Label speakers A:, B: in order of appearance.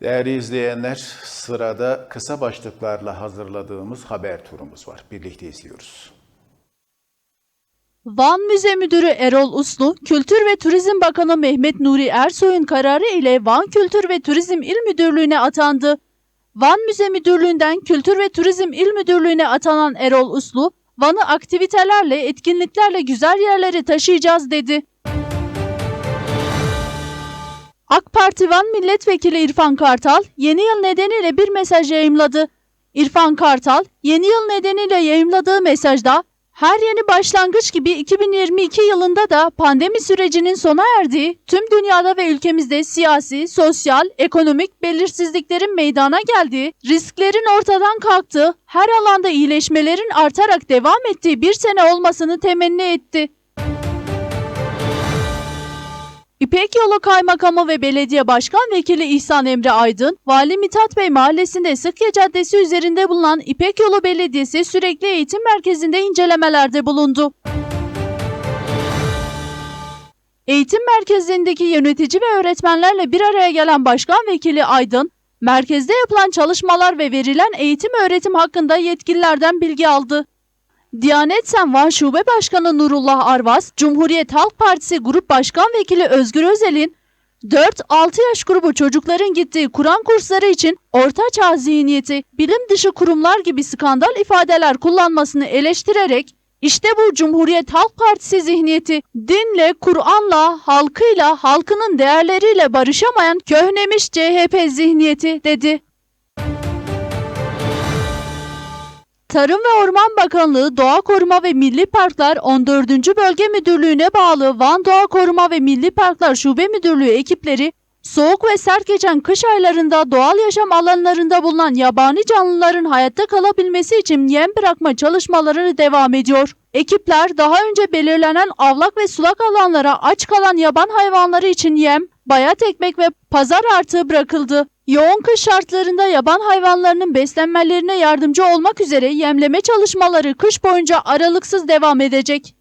A: Değerli izleyenler, sırada kısa başlıklarla hazırladığımız haber turumuz var. Birlikte izliyoruz.
B: Van Müze Müdürü Erol Uslu, Kültür ve Turizm Bakanı Mehmet Nuri Ersoy'un kararı ile Van Kültür ve Turizm İl Müdürlüğü'ne atandı. Van Müze Müdürlüğü'nden Kültür ve Turizm İl Müdürlüğü'ne atanan Erol Uslu, Van'ı aktivitelerle, etkinliklerle güzel yerlere taşıyacağız dedi. AK Parti Van Milletvekili İrfan Kartal, yeni yıl nedeniyle bir mesaj yayımladı. İrfan Kartal, yeni yıl nedeniyle yayımladığı mesajda, her yeni başlangıç gibi 2022 yılında da pandemi sürecinin sona erdiği, tüm dünyada ve ülkemizde siyasi, sosyal, ekonomik belirsizliklerin meydana geldiği, risklerin ortadan kalktığı, her alanda iyileşmelerin artarak devam ettiği bir sene olmasını temenni etti. İpek Yolu Kaymakamı ve Belediye Başkan Vekili İhsan Emre Aydın, Vali Mithat Bey Mahallesi'nde Sıkya Caddesi üzerinde bulunan İpek Yolu Belediyesi Sürekli Eğitim Merkezi'nde incelemelerde bulundu. Eğitim merkezindeki yönetici ve öğretmenlerle bir araya gelen Başkan Vekili Aydın, merkezde yapılan çalışmalar ve verilen eğitim öğretim hakkında yetkililerden bilgi aldı. Diyanet Sen Van Şube Başkanı Nurullah Arvas, Cumhuriyet Halk Partisi Grup Başkan Vekili Özgür Özel'in 4-6 yaş grubu çocukların gittiği Kur'an kursları için orta çağ zihniyeti, bilim dışı kurumlar gibi skandal ifadeler kullanmasını eleştirerek işte bu Cumhuriyet Halk Partisi zihniyeti dinle, Kur'an'la, halkıyla, halkının değerleriyle barışamayan köhnemiş CHP zihniyeti dedi. Tarım ve Orman Bakanlığı Doğa Koruma ve Milli Parklar 14. Bölge Müdürlüğü'ne bağlı Van Doğa Koruma ve Milli Parklar Şube Müdürlüğü ekipleri soğuk ve sert geçen kış aylarında doğal yaşam alanlarında bulunan yabani canlıların hayatta kalabilmesi için yem bırakma çalışmaları devam ediyor. Ekipler daha önce belirlenen avlak ve sulak alanlara aç kalan yaban hayvanları için yem, bayat ekmek ve pazar artığı bırakıldı. Yoğun kış şartlarında yaban hayvanlarının beslenmelerine yardımcı olmak üzere yemleme çalışmaları kış boyunca aralıksız devam edecek.